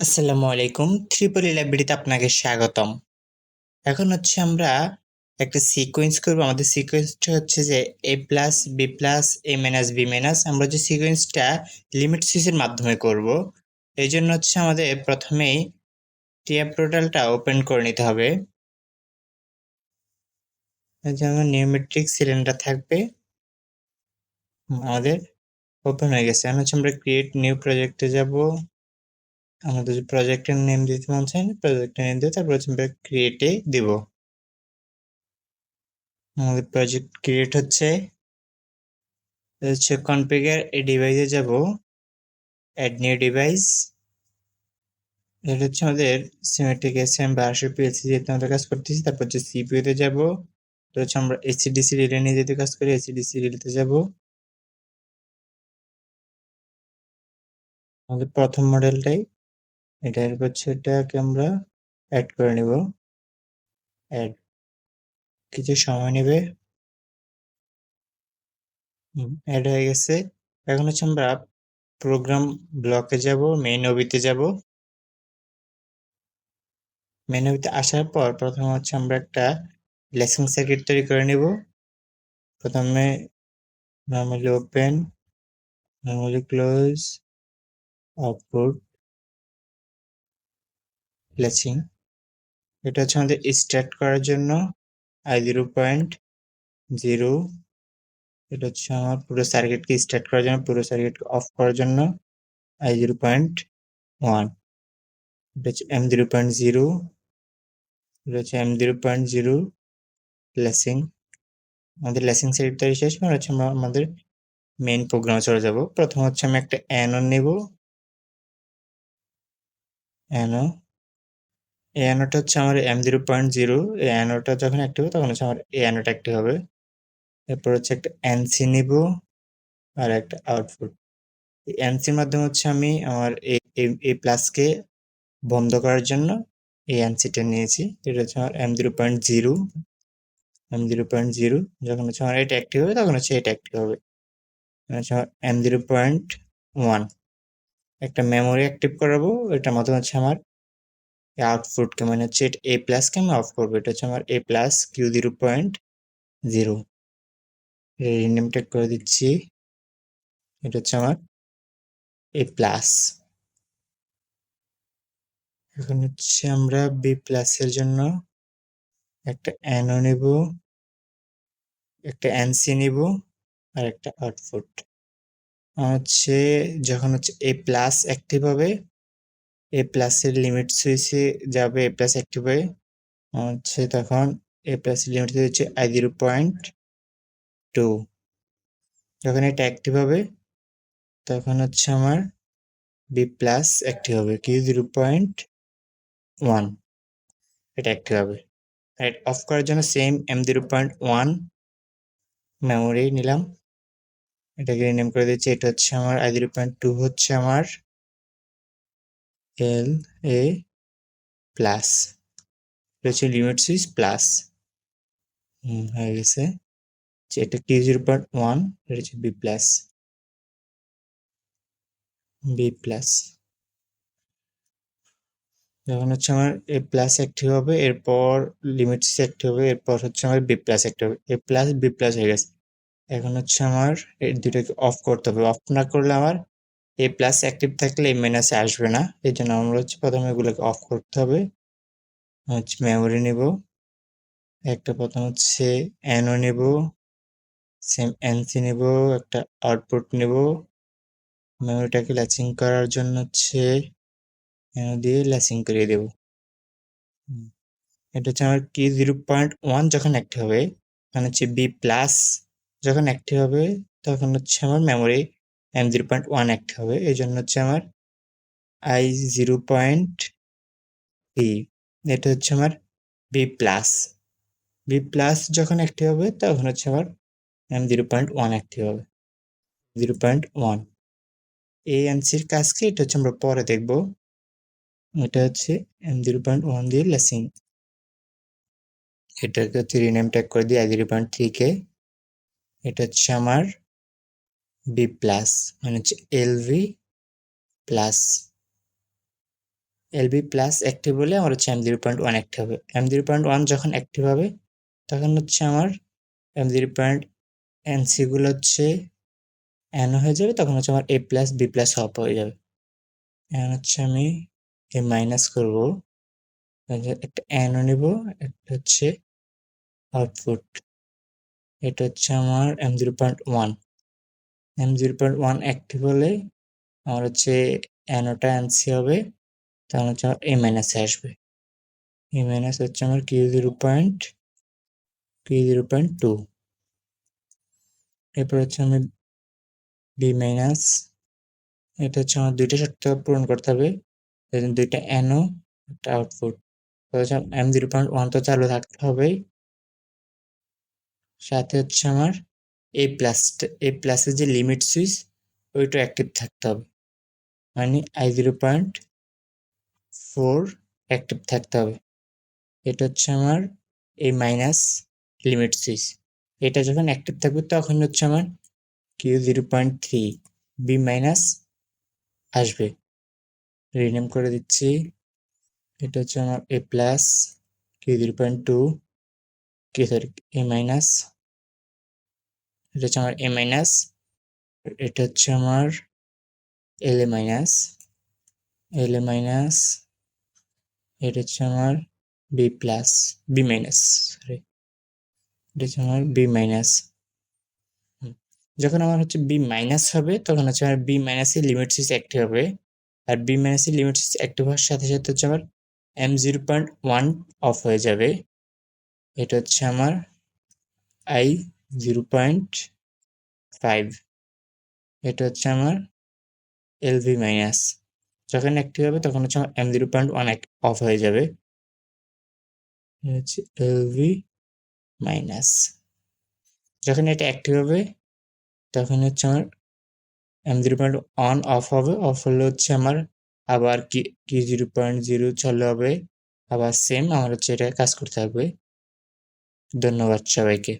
আসসালামু আলাইকুম। ত্রিপলি লাইব্রেরিতে আপনাকে স্বাগতম। এখন হচ্ছে আমরা একটা সিকোয়েন্স করব। আমাদের সিকোয়েন্সটা হচ্ছে যে A plus B plus A minus B minus আমরা যে সিকোয়েন্সটা লিমিট সুইচের মাধ্যমে করব, এই জন্য হচ্ছে আমাদের প্রথমেই টিয়াপ পোর্টালটা ওপেন করে নিতে হবে। যেমন নিউমেট্রিক সিলিন্ডার থাকবে। আমাদের ওপেন হয়ে গেছে। এখন হচ্ছে আমরা ক্রিয়েট নিউ প্রজেক্টে যাব। আমাদের যে প্রজেক্টের নেম দিতে মন চাই না প্রজেক্টের নেম দিয়ে তারপর হচ্ছে ক্রিয়েটে দিব। আমাদের প্রজেক্ট ক্রিয়েট হচ্ছে হচ্ছে কনফিগার এ ডিভাইসে যাব অ্যাড নিউ ডিভাইস এটা হচ্ছে আমাদের সিমেট্রিক এসএম বা আরশো পিএলসি যেহেতু আমরা কাজ করতেছি, তারপর হচ্ছে সিপিউতে যাব তো হচ্ছে আমরা এসিডিসি রিলে নিয়ে যেহেতু কাজ করি এসিডিসি রিলেতে যাব। আমাদের প্রথম মডেলটাই এটা হচ্ছে এটাকে আমরা অ্যাড করে নিব। অ্যাড কিছু সময় নেবে। অ্যাড হয়ে গেছে। এখন হচ্ছে আমরা প্রোগ্রাম ব্লকে যাব মেইন ওবিতে যাব। মেইন ওবিতে আসার পর প্রথমে হচ্ছে আমরা একটা লেসিং সার্কিট তৈরি করে নিব। প্রথমে normally open normally close output latching এটা হচ্ছে আমাদের স্টার্ট করার জন্য আই জিরো পয়েন্ট জিরো এটা হচ্ছে আমার পুরো সার্কিটকে স্টার্ট করার জন্য, পুরো সার্কিটকে অফ করার জন্য আই জিরো পয়েন্ট ওয়ান এটা হচ্ছে এম জিরো পয়েন্ট জিরো এটা হচ্ছে M zero point zero latching. আমাদের লেসিং সেট তৈরি শেষ মানে হচ্ছে আমরা আমাদের মেইন প্রোগ্রামে চলে যাব। প্রথম হচ্ছে আমি একটা অ্যানো নেব। অ্যানো এই অ্যানোটা হচ্ছে আমার এম জিরো পয়েন্ট জিরো এই অ্যানোটা যখন অ্যাক্টিভ হবে তখন হচ্ছে আমার এই অ্যানোটা অ্যাক্টিভ হবে। এরপর হচ্ছে একটা এনসি নিব আর একটা আউটপুট এই এনসির মাধ্যমে হচ্ছে আমি আমার এই প্লাসকে বন্ধ করার জন্য এই এনসিটা নিয়েছি। এটা হচ্ছে আমার M zero point zero, M zero point zero. যখন হচ্ছে আমার এটা অ্যাক্টিভ হবে তখন হচ্ছে এটা অ্যাক্টিভ হবে। হচ্ছে আমার এম জিরো পয়েন্ট ওয়ান। একটা মেমোরি অ্যাক্টিভ করাবো, এটার মাধ্যমে হচ্ছে আমার আউটপুটকে মানে হচ্ছে এ প্লাসকে আমি অফ করব। এটা হচ্ছে আমার A plus Q zero point zero rename করে দিচ্ছি। এটা হচ্ছে আমার এ প্লাস এখন হচ্ছে আমরা বি প্লাসের জন্য একটা অ্যানো নেব, একটা অ্যানসি নিব আর একটা আউটপুট হচ্ছে যখন হচ্ছে এ প্লাস অ্যাক্টিভ হবে এ প্লাসের লিমিট সুইচে যাবে এ প্লাস অ্যাক্টিভ হয়ে হচ্ছে তখন এ প্লাসের লিমিট হচ্ছে আই জিরো পয়েন্ট টু যখন এটা অ্যাক্টিভ হবে, তখন হচ্ছে আমার বি প্লাস অ্যাক্টিভ হবে কিউ জিরো পয়েন্ট ওয়ান এটা অ্যাক্টিভ হবে। আর অফ করার জন্য same M zero point one memory নিলাম। এটাকে রিনেম করে দিচ্ছি, এটা হচ্ছে আমার আই জিরো পয়েন্ট টু হচ্ছে আমার এল এ প্লাস হচ্ছে লিমিট সুইচ প্লাস হয়ে গেছে। এটা কিউ জিরো পয়েন্ট ওয়ান হচ্ছে বি প্লাস বি প্লাস যখন হচ্ছে আমার এ প্লাস অ্যাক্টিভ হবে, এরপর লিমিট সি অ্যাক্টিভ হবে, এরপর হচ্ছে আমার বি প্লাস অ্যাক্টিভ হবে। এ প্লাস বি প্লাস হয়ে গেছে। এখন হচ্ছে আমার, এই দুটোকে অফ করতে হবে। অফ না করলে আমার এ প্লাস অ্যাক্টিভ থাকলে এই মাইনাসে আসবে না। এই জন্য আমরা হচ্ছে প্রথমে এগুলোকে অফ করতে হবে। হচ্ছে মেমোরি নেব। একটা প্রথম হচ্ছে অ্যানো নেব। সেম এনসি নেব। একটা আউটপুট নেব। মেমোরিটাকে ল্যাচিং করার জন্য হচ্ছে অ্যানো দিয়ে ল্যাচিং করিয়ে দেব। এটা হচ্ছে আমার কি জিরো পয়েন্ট ওয়ান যখন অ্যাক্টিভ হবে তখন হচ্ছে বি প্লাস যখন অ্যাক্টিভ হবে, তখন হচ্ছে আমার memory M zero point one active হবে। এই জন্য হচ্ছে আমার আই জিরো পয়েন্ট বি এটা হচ্ছে আমার বি প্লাস বি প্লাস যখন অ্যাক্টিভ হবে, তখন হচ্ছে আমার M zero point one active হবে। জিরো পয়েন্ট ওয়ান এই এনসির কাজকে এটা হচ্ছে আমরা পরে দেখব। এটা হচ্ছে এম জিরো পয়েন্ট ওয়ান দিয়ে লেসিং। এটাকে হচ্ছে রিনেম ট্যাগ করে দিই। আই জিরো পয়েন্ট থ্রিকে এটা হচ্ছে আমার বি প্লাস মানে হচ্ছে L V plus L B plus active হলে আমার হচ্ছে M zero point one active হবে। এম জিরো পয়েন্ট ওয়ান যখন অ্যাক্টিভ হবে, তখন হচ্ছে আমার এম জিরো পয়েন্ট এনসিগুলো হচ্ছে এন হয়ে যাবে, তখন হচ্ছে আমার A plus B plus off হয়ে যাবে। এখন হচ্ছে আমি এ মাইনাস করব। একটা এনও নেব, একটা হচ্ছে আউটপুট এটা হচ্ছে আমার M zero point one M zero point one active হলে আমার হচ্ছে এনওটা এনসি হবে, তাহলে হচ্ছে আমার এ মাইনাসে আসবে। এ মাইনাস হচ্ছে আমার Q zero point Q zero point two এরপর হচ্ছে আমি বি মাইনাস এটা হচ্ছে আমার দুইটা শর্ত পূরণ করতে হবে দুইটা এনও একটা output M zero point one তো চালু থাকতে হবে। সাথে হচ্ছে আমার এ প্লাস এ প্লাসের যে লিমিট সুইচ ওইটা অ্যাক্টিভ থাকতে হবে। মানে I zero point four active থাকতে হবে। এটা হচ্ছে আমার এ মাইনাস লিমিট সুইচ এটা যখন অ্যাক্টিভ থাকবে, তখন হচ্ছে আমার Q zero point three B minus আসবে। রিনেম করে দিচ্ছি। এটা হচ্ছে আমার A plus Q zero point two কি সরি এ মাইনাস এটা হচ্ছে আমার এ মাইনাস এটা হচ্ছে আমার এল এ মাইনাস এল এ মাইনাস এটা হচ্ছে আমার B plus B minus sorry এটা হচ্ছে আমার বি মাইনাস যখন আমার হচ্ছে বি মাইনাস হবে, তখন হচ্ছে আমার বি মাইনাসের লিমিট সুইচ অ্যাক্টিভ হবে। আর বি মাইনাসের লিমিট সুইচ অ্যাক্টিভ হওয়ার সাথে সাথে হচ্ছে আমার M zero point one off হয়ে যাবে। এটা হচ্ছে আমার আই জিরো পয়েন্ট ফাইভ। এটা হচ্ছে আমার এলভি মাইনাস যখন অ্যাক্টিভ হবে, তখন হচ্ছে আমার M zero point one off হয়ে যাবে। হচ্ছে এলভি মাইনাস যখন এটা অ্যাক্টিভ হবে, তখন হচ্ছে আমার M zero point on off হবে। অফ হলে হচ্ছে আমার আবার কি কি জিরো পয়েন্ট জিরো চলে হবে আবার সেম আমার হচ্ছে এটা কাজ করতে থাকবে। ধন্যবাদ সবাইকে।